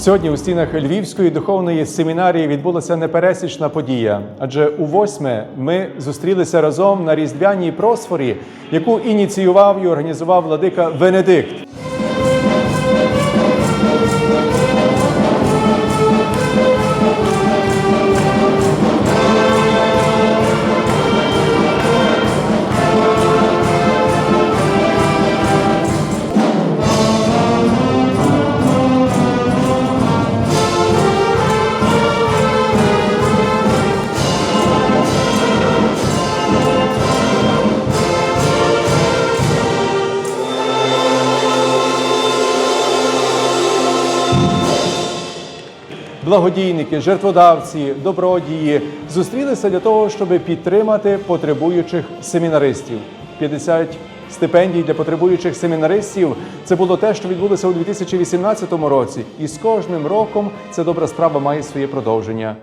Сьогодні у стінах Львівської духовної семінарії відбулася непересічна подія, адже у восьме ми зустрілися разом на різдвяній просфорі, яку ініціював і організував владика Венедикт. Благодійники, жертводавці, добродії зустрілися для того, щоб підтримати потребуючих семінаристів. 50 стипендій для потребуючих семінаристів це було те, що відбулося у 2018 році, і з кожним роком ця добра справа має своє продовження.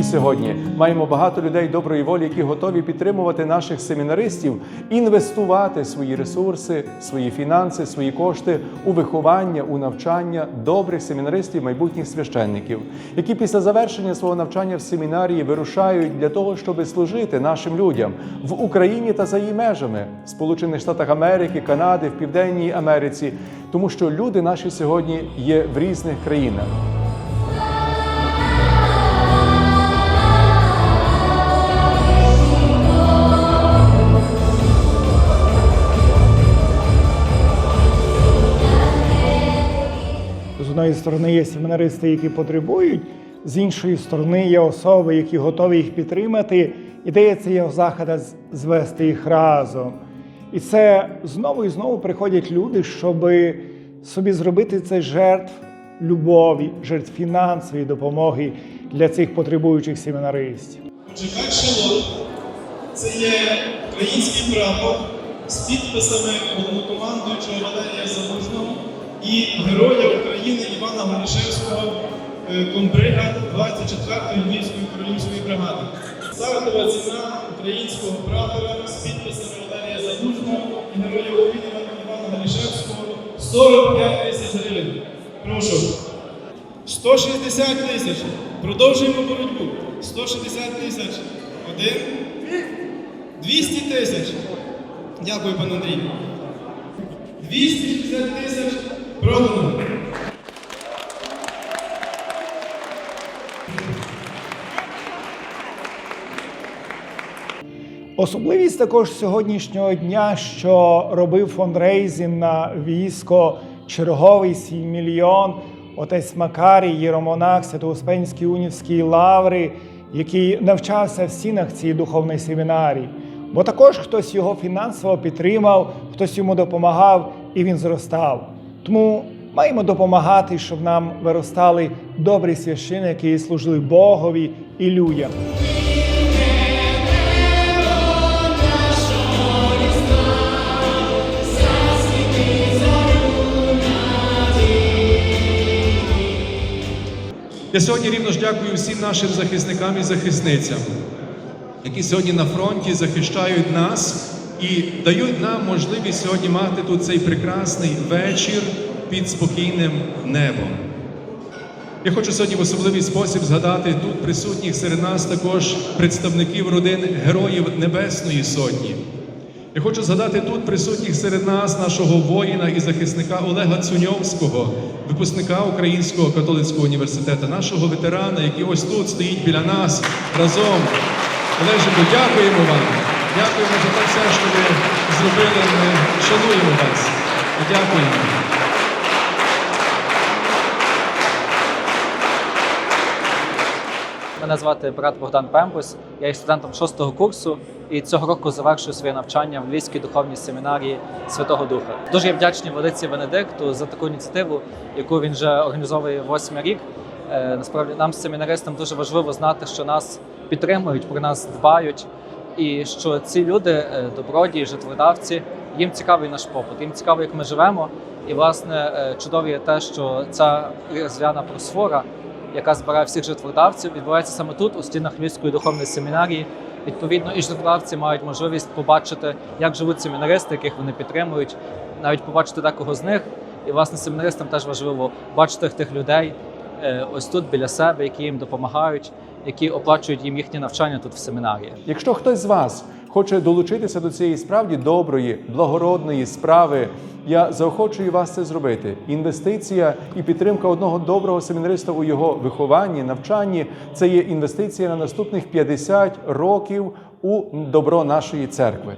І сьогодні маємо багато людей доброї волі, які готові підтримувати наших семінаристів, інвестувати свої ресурси, свої фінанси, свої кошти у виховання, у навчання добрих семінаристів, майбутніх священників, які після завершення свого навчання в семінарії вирушають для того, щоб служити нашим людям в Україні та за її межами, в Сполучених Штатах Америки, Канади, в Південній Америці, тому що люди наші сьогодні є в різних країнах. Одної сторони є семінаристи, які потребують, з іншої сторони є особи, які готові їх підтримати. Це є захода звести їх разом. І це знову і знову приходять люди, щоб собі зробити цей жертв любові, жертв фінансової допомоги для цих потребуючих семінаристів. Перший лот це є український прапор з підписами головнокомандуючого Валерія Залужного і Героя України Івана Горішевського е, комбрига 24-ї Львівської королівської бригади. Стартова ціна українського прапора з підписами Валерія Залужного і Героя України Івана Горішевського 45 тисяч гривень. Прошу. 160 тисяч. Продовжуємо боротьбу. 160 тисяч. Один. 200 тисяч. Дякую, пане Андрій. 260 тисяч. Продано. Особливість також сьогоднішнього дня, що робив фондрейзинг на військо черговий свій мільйон, отець Макарій, єромонах Свято-Успенській Унівській лаври, який навчався в стінах цієї духовної семінарії. Бо також хтось його фінансово підтримав, хтось йому допомагав, і він зростав. Тому маємо допомагати, щоб нам виростали добрі священники, які служили Богові і людям. Сьогодні рівно ж дякую всім нашим захисникам і захисницям, які сьогодні на фронті захищають нас і дають нам можливість сьогодні мати тут цей прекрасний вечір під спокійним небом. Я хочу сьогодні в особливий спосіб згадати тут присутніх серед нас також представників родин Героїв Небесної Сотні. Я хочу згадати тут присутніх серед нас нашого воїна і захисника Олега Цуньовського, випускника Українського католицького університету, нашого ветерана, який ось тут стоїть біля нас разом. Олежику, дякуємо вам. Дякуємо за те все, що ви зробили. Ми шануємо вас. Дякуємо. Мене звати брат Богдан Пембус. Я є студентом шостого курсу і цього року завершую своє навчання в Львівській духовній семінарії Святого Духа. Дуже є вдячний владиці Венедикту за таку ініціативу, яку він вже організовує восьмий рік. Е, Насправді нам, семінаристам, дуже важливо знати, що нас підтримують, про нас дбають, і що ці люди, е, добродії, жертводавці, їм цікавий наш попит, їм цікаво, як ми живемо. І власне е, чудові те, що ця різдвяна просфора яка збирає всіх жертводавців, відбувається саме тут, у стінах Львівської духовної семінарії, Відповідно, і жертводавці мають можливість побачити, як живуть семінаристи, яких вони підтримують, навіть побачити декого з них. І власне семінаристам теж важливо бачити тих людей е, ось тут біля себе, які їм допомагають, які оплачують їм їхнє навчання тут в семінарії. Якщо хтось з вас хоче долучитися до цієї справді доброї, благородної справи, я заохочую вас це зробити. Інвестиція і підтримка одного доброго семінариста у його вихованні, навчанні це є інвестиція на наступних 50 років у добро нашої церкви.